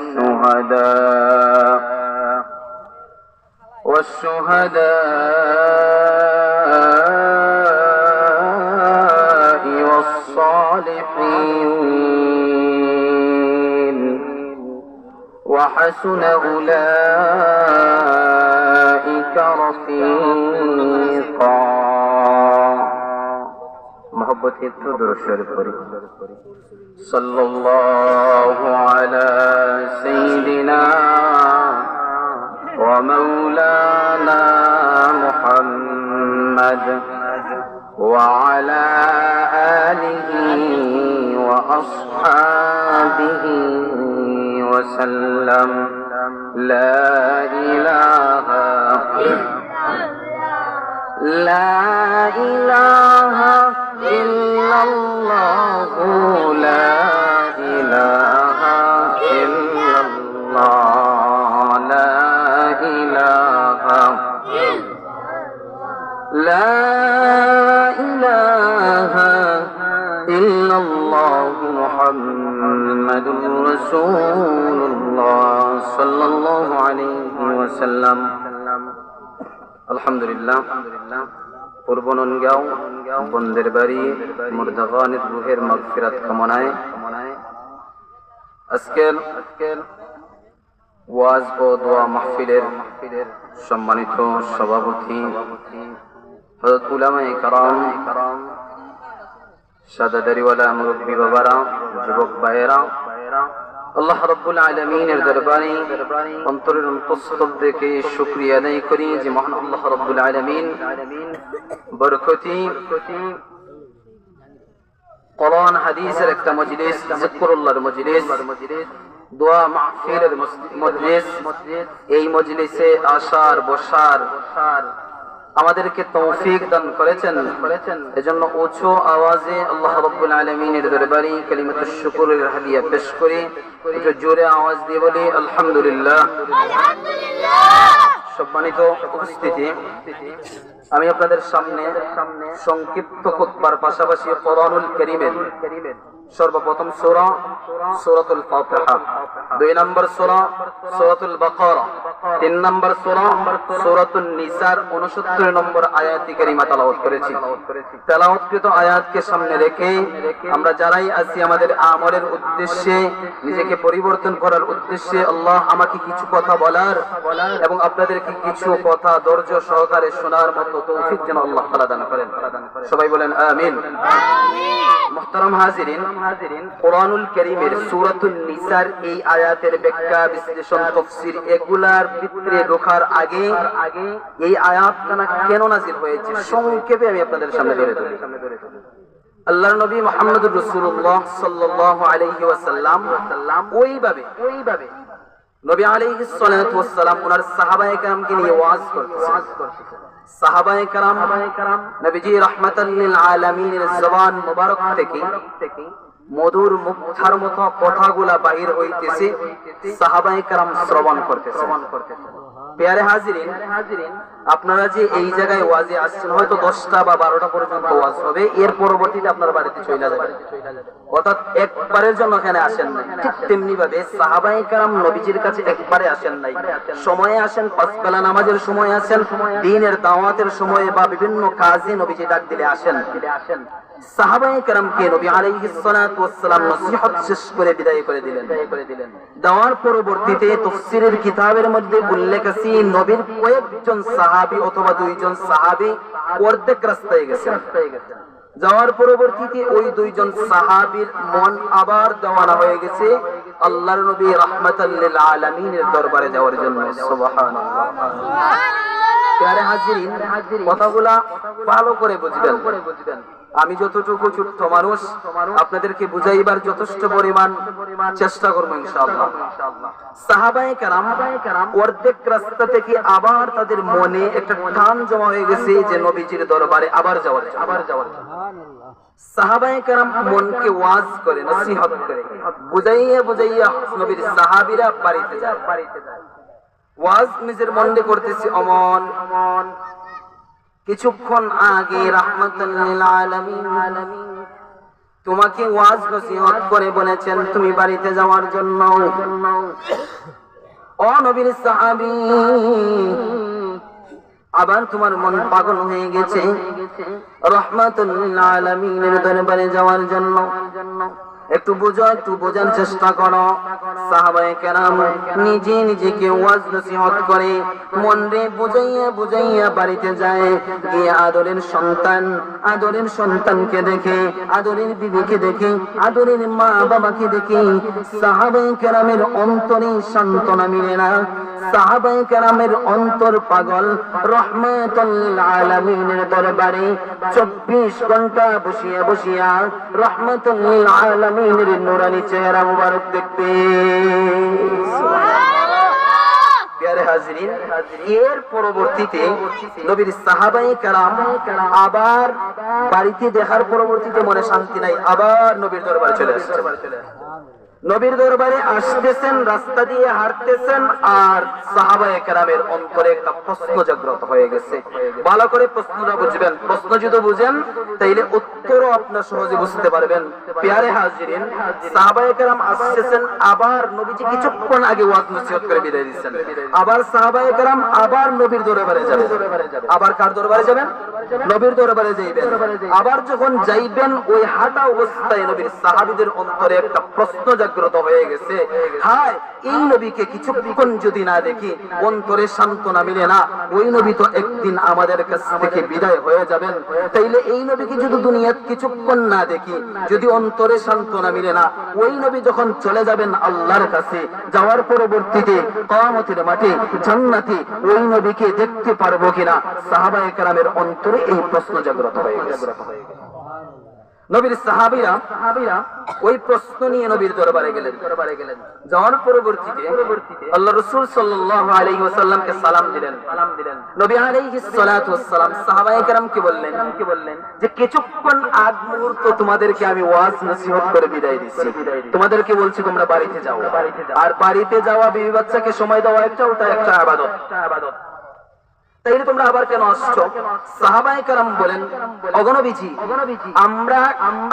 والشهداء والشهداء والصالحين وحسن أولئك رفيقا محبت تو درست صلی اللہ علی سیدنا ومولانا محمد وعلى آله وأصحابه وسلم. لا إله لا إله إلا الله لا إله إلا لا إله إلا الله محمد رسول الله صلى الله عليه وسلم. الحمد لله. পূর্বননগাঁও বন্দের বাড়ি মুর্দাগানের রুহের মাগফিরাত কামনায়। আজকের ওয়াজ ও দোয়া মাহফিলের সম্মানিত সভাপতি হযরত উলামায়ে কারাম, সাদা দাড়িওয়ালা মুরব্বী বাবারা, যুবক ভাইয়েরা আল্লাহ রব্বুল আলমিনের দরবারে, অন্তরের অন্তঃস্থল থেকে শুক্রিয়া আদায় করি যে মহান আল্লাহ রব্বুল আলমিন বরকতি, কোরআন, হাদিসের একটা মজলিস জিকরুল্লাহর মজলিস, দোয়া মাহফিলের মজলিস, এই মজলিসে আসার, বসার আমাদেরকে তৌফিক দান করেছেন। করেছেন এজন্য উঁচু আওয়াজে আল্লাহ রাব্বুল আলামিনের দরবারে কালিমাতুশ শুকরের হাদিয়া পেশ করি। একটু জোরে আওয়াজ দিয়ে বলি আলহামদুলিল্লাহ। সম্মানিত উপস্থিতি, আমি আপনাদের সামনে সংক্ষিপ্ত খুতবার পাশাপাশি কোরআনুল কারীমের সর্বপ্রথম সূরা, সূরাতুল ফাতিহা। দুই নম্বর সূরা, সূরাতুল বাকারা। তিন নম্বর সূরা, সূরাতুন নিসার। 69 নম্বর আয়াতি কারিমা তেলাওয়াত করেছি। তেলাওয়াতকৃত আয়াতকে সামনে রেখে আমরা যারাই আছি আমাদের আমলের উদ্দেশ্যে, নিজেকে পরিবর্তন করার উদ্দেশ্যে, আল্লাহ আমাকে কিছু কথা বলার এবং আপনাদেরকে কিছু কথা ধৈর্য সহকারে শোনার মতো তৌফিক যেন আল্লাহ তাআলা দান করেন। সবাই বলেন আমিন। মুহতারাম হাজিরিন কোরআনুল কারীমের সূরাতুন নিসার এই আয়াতের ব্যাখ্যা বিশ্লেষণ তাফসীর এগুলার ভিতরে ঢোকার আগে আগে এই আয়াতখানা কেন নাযিল হয়েছে? সংক্ষেপে আমি আপনাদের সামনে ধরে ধরি আল্লাহর নবী মুহাম্মদুর রাসূলুল্লাহ সাল্লাল্লাহু আলাইহি ওয়াসাল্লাম ওইভাবে ওইভাবে নবী আলাইহিস সালাতু ওয়াসসালাম ওনার সাহাবায়ে কেরামকে নিয়ে ওয়াজ করতেছেন। সাহাবায়ে কেরাম, নবীজি রাহমাতাল লিল আলামিনের জবান মুবারক থেকে মধুর মুগ্ধার মতো কথাগুলা বাহির হইতেছে। সাহাবায়ে কেরাম শ্রবণ করতেছে পেয়ারে হাজিরিন, আপনারা যে এই জায়গায় ওয়াজে আসছেন, হয়তো দশটা বা বারোটা পর্যন্ত ওয়াজ হবে, এর পরবর্তীতে আপনার বাড়িতে চলে যাবে। অর্থাৎ একবারের জন্য এখানে আসেন নাই। ঠিক তেমনি ভাবে সাহাবাই কারাম নবীজির কাছে একবারে আসেন নাই। সময়ে আসেন পাঁচ বেলা নামাজের সময় আসেন, দিনের দাওয়াতের সময়ে বা বিভিন্ন কাজে নবীজি ডাক দিলে আসেন আসেন। করে যাওয়ার পরবর্তীতে ওই দুইজন মন আবার দেওয়ানা হয়ে গেছে আল্লাহর নবী দরবারে যাওয়ার জন্য। কথাগুলা ভালো করে বুঝবেন। আমি যতটুকু ছোট্ট মানুষ আপনাদেরকে বুঝাইবার যথেষ্ট পরিমাণ চেষ্টা করব ইনশাআল্লাহ। সাহাবায়ে কেরাম অর্ধেক রাস্তা থেকে আবার তাদের মনে একটা টান জমা হয়ে গেছে যে নবীজির দরবারে আবার যাওয়ার আবার যাওয়ার। সাহাবায়ে কেরাম মনকে ওয়াজ করে নসিহত করে বুঝাইয়া বুঝাইয়া নবীর সাহাবীরা বাড়িতে যায়। বাড়িতে যায় ওয়াজ নিজের মনে করতেছি অমন অমন। কিছুক্ষণ আগে তোমাকে ওয়াজ নসিহত করে বলেছেন, তুমি বাড়িতে যাওয়ার জন্য। ও নবীর সাহাবী, আবার তোমার মন পাগল হয়ে গেছে। রহমাতুল্লিল আলামিনের দরবারে যাওয়ার জন্য। একটু বুঝো, একটু বোঝার চেষ্টা করো। সাহাবায়ে কেরাম নিজে নিজেকে ওয়াজ নসিহত করে মন রে বুঝাইয়া বুঝাইয়া বাড়িতে যায়। গিয়ে আদরের সন্তান, আদরের সন্তানকে দেখে, আদরের বিবিকে দেখে, আদরের মা বাবাকে দেখে সাহাবায়ে কেরামের অন্তরে সান্ত্বনা মিলে না। সাহাবায়ে কেরামের অন্তর পাগল রহমাতুল আলামিনের দরবারে 24 ঘণ্টা বসিয়া বসিয়া রহমাতুল আলামিনের নুরানি চেহারা মুবারক দেখতে। এর পরবর্তীতে নবীর সাহাবাই কালাম আবার বাড়িতে দেখার পরবর্তীতে মনে শান্তি নাই আবার নবীর দরবার চলে আসছে। নবীর দরবারে আসতেছেন, রাস্তা দিয়ে হাঁটতেছেন, আর সাহাবায়ে কেরামের অন্তরে একটা প্রশ্ন জাগ্রত হয়ে গেছে। ভালো করে প্রশ্নটা বুঝবেন। প্রশ্ন যদি বুঝেন, তাইলে উত্তরও আপনার সহজে বুঝতে পারবেন। পেয়ারে হাজিরিন সাহাবায়ে কেরাম আসতেছেন, আবার নবীজি কিছুক্ষণ আগে ওয়াজ নসিহত করে বিদায় দিচ্ছেন। আবার সাহাবা কেরাম আবার নবীর দরবারে যাবেন। আবার কার দরবারে যাবেন? নবীর দরবারে যাইবেন। আবার যখন যাইবেন, ওই হাঁটা অবস্থায় নবীর সাহাবীদের অন্তরে একটা প্রশ্ন জাগ্রত হয়ে গেছে। হায়, এই নবীকে কিছুক্ষণ যদি না দেখি, অন্তরে সান্ত্বনা মিলে না। ওই নবী তো একদিন আমাদের কাছ থেকে বিদায় হয়ে যাবেন। তাইলে এই নবীকে যদি দুনিয়াত কিছুক্ষণ না দেখি, যদি অন্তরে সান্ত্বনা মিলে না, ওই নবী যখন চলে যাবেন আল্লাহর কাছে, যাওয়ার পরবর্তীতে কামতের মাঠে, জান্নাতে ওই নবীকে দেখতে পারব কিনা, সাহাবায়ে কেরামের অন্তরে এই প্রশ্ন জাগ্রত হয়ে গেছে। নবীর সাহাবীরা সাহাবীরা ওই প্রশ্ন নিয়ে নবীর দরবারে গেলেন। দরবারে গেলেন যাওয়ার পরবর্তীতে আল্লাহ রাসূল সাল্লাল্লাহু আলাইহি ওয়াসাল্লামকে সালাম দিলেন। সালাম দিলেন নবী আলাইহিস সালাতু ওয়াসসালাম সাহাবায়ে কেরামকে বললেন কি বললেন যে, কিছুক্ষণ আগ মুহূর্ত তোমাদেরকে আমি ওয়াজ নসিহত করে বিদায় দিচ্ছি। তোমাদেরকে বলছি তোমরা বাড়িতে যাও। আর বাড়িতে যাওয়া বিবি বাচ্চাকে সময় দেওয়া একটা ওটা একটা ইবাদত ইবাদত তাইলে তোমরা আবার কেন আসছো? সাহাবায়ে কারাম বলেন অগণবীজি আমরা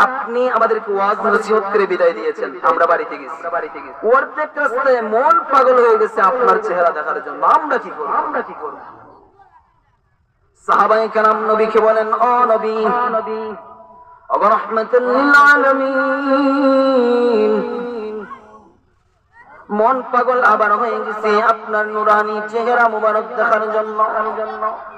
আপনি আমাদেরকে ওয়াজ নসিহত করে বিদায় দিয়েছেন, আমরা বাড়িতে গেছি। অর্ধেক রাস্তায় মন পাগল হয়ে গেছে আপনার চেহারা দেখার জন্য, আমরা কি করব? আমরা কি করব সাহাবায়ে কারাম নবীকে বলেন ও নবী অগরহমাতুল লিল আলামিন মন পাগল আবার হয়ে গেছে। আপনার নুরানি চেহারা মোবারক দেখার জন্য।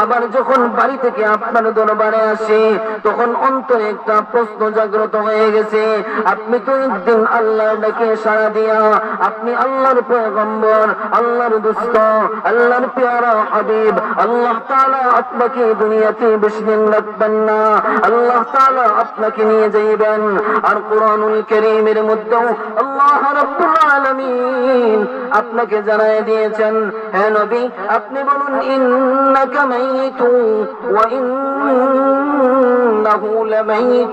আবার যখন বাড়ি থেকে আপনার দরবারে আসি, তখন অন্তরে একটা প্রশ্ন জাগ্রত হয়ে গেছে, আপনি তো একদিন আল্লাহর ডাকে সাড়া দিয়া, আপনি আল্লাহর পয়গম্বর, আল্লাহর দুস্থ আল্লাহর পেয়ারা হাবিব, আল্লাহ তাআলা আপনাকে দুনিয়াতে বেশি দিন রাখবেন না, আল্লাহ তাআলা আপনাকে নিয়ে যাইবেন। আর কোরআনুল কারীমের মধ্যেও আল্লাহ রাব্বুল আপনাকে জানায় দিয়েছেন, হে নবী, আপনি বলুন, ইন্নাকা ميت وإنه لميتون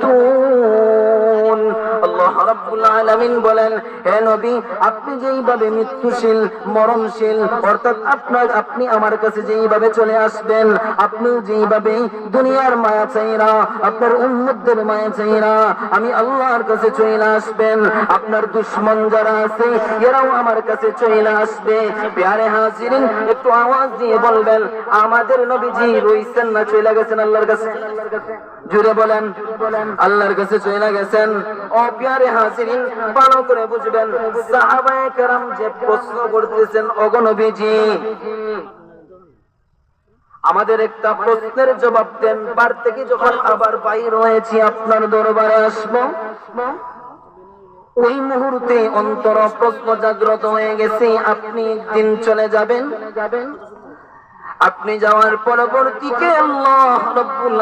আল্লাহ রাব্বুল আলামিন বলেন, হে নবী, আপনি যেইভাবে মৃত্যুশীল, মরণশীল, অর্থাৎ আপনার, আপনি আমার কাছে যেইভাবে চলে আসবেন, আপনি যেইভাবে দুনিয়ার মায়া চাইরা, আপনার উম্মতদের মায়া চাইরা আমি আল্লাহর কাছে চলে আসবেন, আপনার দুশ্মন যারা আছে, এরাও আমার কাছে চলে আসবে। প্যারে হাজিরিন, একটু আওয়াজ দিয়ে বলবেন, আমাদের নবীজি রইছেন না চলে গেছেন আল্লাহর কাছে? জুড়ে বলেন, আল্লাহর কাছে চলে গেছেন? ও হাজিরিন ভালো করে বুঝবেন। কেরাম যে প্রশ্ন করতেছেন আমাদের একটা প্রশ্নের জবাব দেন। বার থেকে যখন আবার বাইর হয়েছি, আপনার দরবারে আসব? ওই মুহূর্তে অন্তর প্রশ্ন জাগ্রত হয়ে গেছে, আপনি একদিন চলে যাবেন? আপনি যাওয়ার পরবর্তীকে আল্লাহ রব্বুল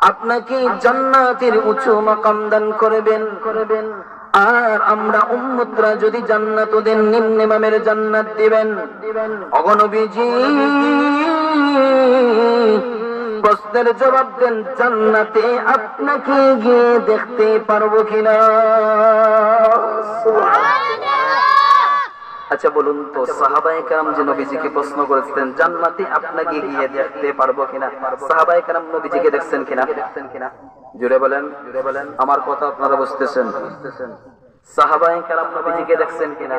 আপনাকে জান্নাতের উঁচু মাকাম দান করবেন। করবেন আর আমরা উম্মতরা যদি জান্নাত ওদের নিম্ন মামের জান্নাত দিবেন অগনবীজি প্রশ্নের জবাব দেন, জান্নাতে আপনাকে গিয়ে দেখতে পারব কিনা? আচ্ছা বলুন তো, সাহাবায়ে কারাম যে নবীজিকে প্রশ্ন করেছিলেন, জান্নাতে আপনাকে গিয়ে দেখতে পারব কিনা? সাহাবায়ে কারাম নবীজিকে দেখছেন কিনা? দেখছেন কিনা জুড়ে বলেন জুড়ে বলেন আমার কথা আপনারা বুঝতেছেন? বুঝতেছেন সাহাবায়ে কারাম নবীজিকে দেখছেন কিনা?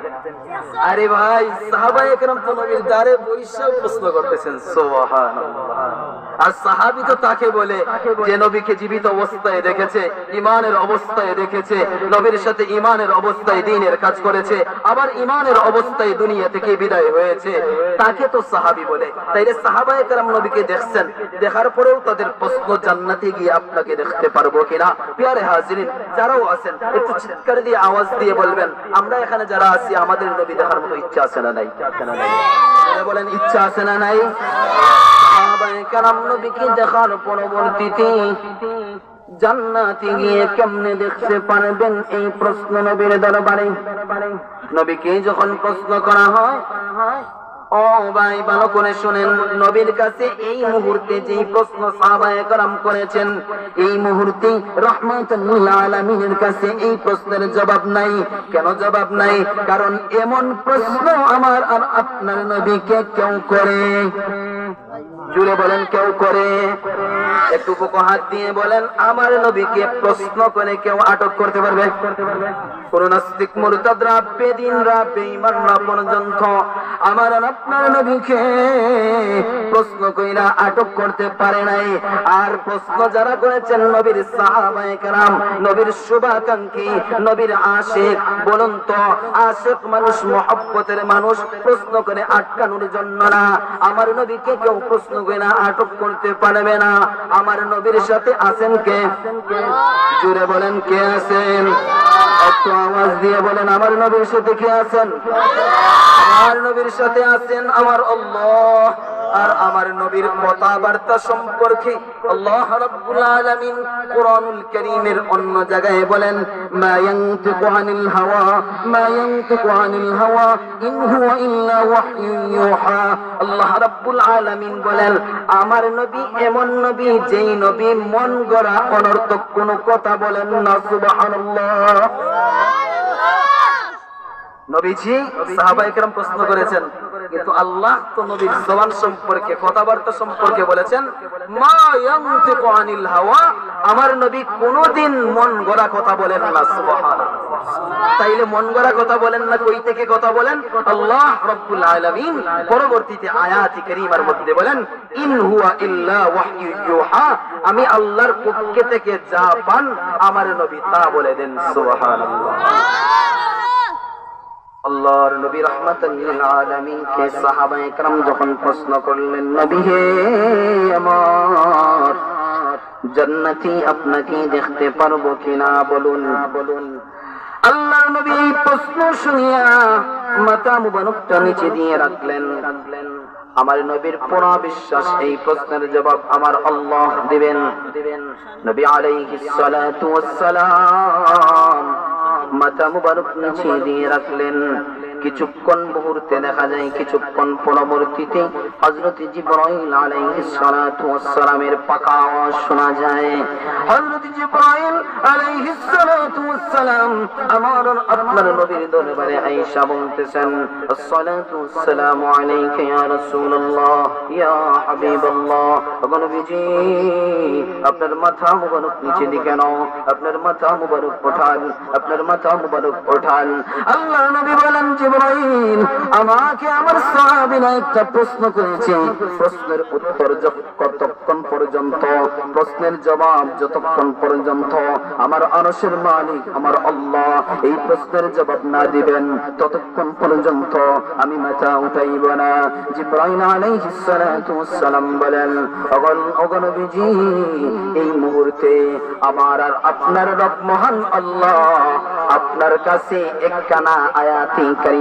আরে ভাই, সাহাবায়ে কারাম তো নবীর দ্বারে বৈশা প্রশ্ন করতেছেন সুবহানাল্লাহ আর সাহাবী তো তাকে বলে যে নবীকে জীবিত অবস্থায় দেখেছে ইমানের অবস্থায় দেখেছে, নবীর সাথে ইমানের অবস্থায় দিনের কাজ করেছে, আবার ইমানের অবস্থায় দুনিয়া থেকে বিদায় হয়েছে। তাকে তো সাহাবী বলে। তাইলে সাহাবায়ে কেরাম নবীকে দেখছেন, দেখার পরেও তাদের প্রশ্ন জান্নাতে গিয়ে আপনাকে দেখতে পারব কিনা? পিয়ারে হাজিরিন, যারাও আছেন, একটু চিৎকার দিয়ে আওয়াজ দিয়ে বলবেন, আমরা এখানে যারা আছি, আমাদের নবী দেখার মতো ইচ্ছা আছে না নাই? বলেন, ইচ্ছা আছে না নাই? সাহাবায়ে কেরাম নবীকে দেখার পরবর্তীতে জান্নাতে গিয়ে কেমনে দেখতে পারবেন এই প্রশ্ন নবীর দরবারে নবীকে যখন প্রশ্ন করা হয় ও ভাই ভালো করে শুনেন নবীর কাছে এই মুহূর্তে যে প্রশ্ন সাহাবায়ে کرام করেছেন এই মুহূর্তে রহমাতুল আলামিনের কাছে এই প্রশ্নের জবাব নাই কেন জবাব নাই কারণ এমন প্রশ্ন আমার আর আপনার নবীকে কেউ করে জুড়ে বলেন, কেউ করে। একটু হাত দিয়ে বলেন, আমার নবীকে প্রশ্ন করে কেউ আটক করতে পারবে? কোন নাস্তিক পর্যন্ত আমার আপনার নবীকে প্রশ্ন কইরা আটক করতে পারে নাই। আর প্রশ্ন যারা করেছেন নবীর নবীর শুভাকাঙ্ক্ষী, নবীর আশিক, বলুন তো, আশিক মানুষ, মহব্বতের মানুষ প্রশ্ন করে আটকানোর জন্য না। আমার নবীকে কেউ প্রশ্ন কিনা আটক করতে পারবে না। আমার নবীর সাথে আছেন কে? জুড়ে বলেন, কে আছেন? একটু আওয়াজ দিয়ে বলেন, আমার নবীর সাথে কে আছেন? আমার নবীর সাথে আছেন আমার আল্লাহ। আর আমার নবীর কথাবার্তা সম্পর্কে আল্লাহ রাব্বুল আলামিন কোরআনুল কারীমের অন্য জায়গায় বলেন, মা ইয়ানতিকু আনিল হাওয়া, মা ইয়ানতিকু আনিল হাওয়া, ইন হুয়া ইল্লা ওয়াহয়ুন ইউহা। আল্লাহ রাব্বুল আলামিন বলেন, আমার নবী এমন নবী যেই নবী মন গড়া অনর্থক কোনো কথা বলেন না, সুবহানাল্লাহ। নবীজি প্রশ্ন করেছেন, কিন্তু আল্লাহ তো নবীর জবান সম্পর্কে, কথাবার্তা সম্পর্কে বলেছেন আমার নবী কোনোদিন মন গড়া কথা বলেন না তাইলে মন গড়া কথা বলেন না, কই থেকে কথা বলেন? আল্লাহ রাব্বুল পরবর্তীতে আয়াতি কারীমার মধ্যে বলেন, ইন হুয়া ইল্লা ওয়াহয়ু আমি আল্লাহর পক্ষ থেকে যা পান আমার নবী তা বলে দেন, সুবহানাল্লাহ। আল্লাহর নবী যখন প্রশ্ন করলেন, নবী হে আমার, জান্নাতি আপনাকে দেখতে পারব কিনা বলুন? বলুন আল্লাহ নবী প্রশ্ন শুনিয়া মাতা মুবারকটা নিচে দিয়ে রাখলেন। রাখলেন আমার নবীর পুরা বিশ্বাস এই প্রশ্নের জবাব আমার আল্লাহ দিবেন দিবেন। নবী আলাইহিস সালাতু ওয়াস সালাম মাথা মুবারক নিচে দিয়ে রাখলেন। কিছুক্ষণ মুহূর্তে দেখা যায়, কিছুক্ষণ পরবর্তীতে হযরত জিবরাইল পাকা আওয়াজ শোনা যায়। হযরত জিবরাইল আপনার নবীর দরবারে আয়েশা বলতেছেন, আসসালাতু আলাইকা ইয়া রাসূলুল্লাহ, ইয়া হাবিবাল্লাহ। আপনার মাথা মুবারক নিচে দিকে নাও, আপনার মাথা মুবারক ওঠান, আপনার মাথা মুবারক ওঠান। আল্লাহ নবী বলেন আমাকে আমার একটা প্রশ্ন করেছে। প্রশ্নের উত্তর কতক্ষণ পর্যন্ত? প্রশ্নের জবাব যতক্ষণ পর্যন্ত? আমার মালিক, আমার আল্লাহ এই প্রশ্নের জবাব না দিবেন। ততক্ষণ পর্যন্ত আমি মাথা উঠাইব না। বলেন এই মুহূর্তে আমার আর আপনার রব মহান আল্লাহ আপনার কাছে একখানা আয়াতি কারিমা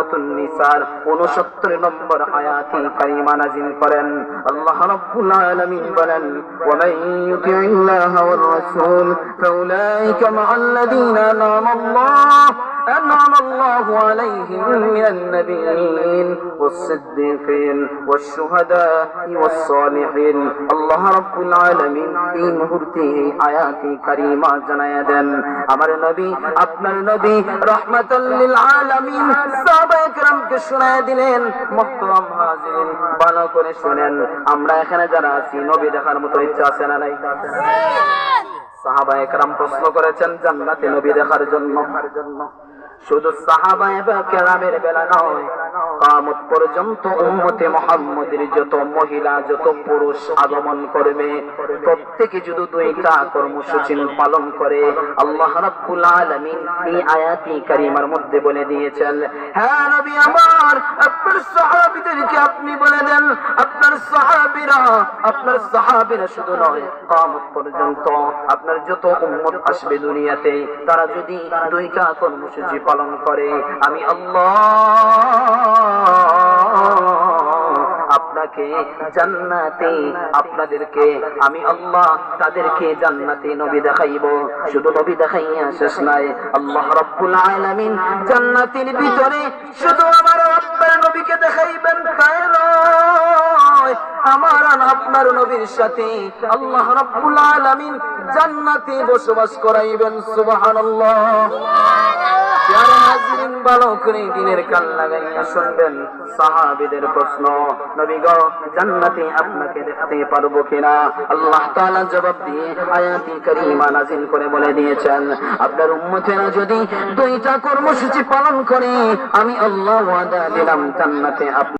সূরাতুন নিসার 69 নম্বর আয়াতে কারিমা নাযিল করেন। আল্লাহ রাব্বুল আলামিন বলেন ওয়া মান ইউতি'িল্লাহ ওয়ার রাসূল, ফাউলাইকা মা'আল্লাযীনা আন'আমা আল্লাহ। أنعم الله عليهم من النبيين والصديقين والشهداء والصالحين الله رب العالمين এই মুহূর্তে এই আয়াতি কারিমা জানায়া দেন আমার নবী আপনার নবী রহমাতাল লিল আলামিন সাহাবায়ে কেরামকে শোনায় দিলেন মুহতারাম হাজিরিন ভালো করে শুনেন আমরা এখানে যারা আছি নবী দেখার মতো ইচ্ছা আছে না নাই সাহাবা একরাম প্রশ্ন করেছেন জান্নাতে নবী দেখার জন্য শুধু সাহাবা কেরামের বেলা নয়, কামত পর্যন্ত উম্মতে মুহাম্মদের যত মহিলা, যত পুরুষ আগমন করবে, প্রত্যেকে যদি দুইটা কর্মসূচি পালন করে, আল্লাহ রাব্বুল আলামিন এই আয়াতি কারিমার মধ্যে বলে দিয়েছেন হ্যাঁ নবী আমার, আপনার সাহাবীদেরকে আপনি বলে দেন, আপনার সাহাবীরা আপনার সাহাবীরা শুধু নয়, কামত পর্যন্ত আপনার যত উম্মত আসবে দুনিয়াতে, তারা যদি দুইটা কর্মসূচি পালন করে। আমি আল্লাহ আপনাকে জান্নাতে আপনাদেরকে, আমি আল্লাহ তাদেরকে জান্নাতে নবী দেখাইব। শুধু নবী দেখাইয়া শেষ নাই। আল্লাহ রাব্বুল আলামিন জান্নাতের ভিতরে শুধু আমার আপনার নবীকে দেখাইবেন আমার আপনার নবীর সাথে আল্লাহ রাব্বুল আলামিন জান্নাতে বসবাস করাইবেন, সুবহানাল্লাহ। জান্নাতে আপনাকে দেখতে পারব কিনা? আল্লাহ তাআলা জবাব দিয়ে আয়াতি করে বলে দিয়েছেন, আপনার উম্মতেরা যদি দুইটা কর্মসূচি পালন করে, আমি আল্লাহ দিলাম জান্নাতে আপ-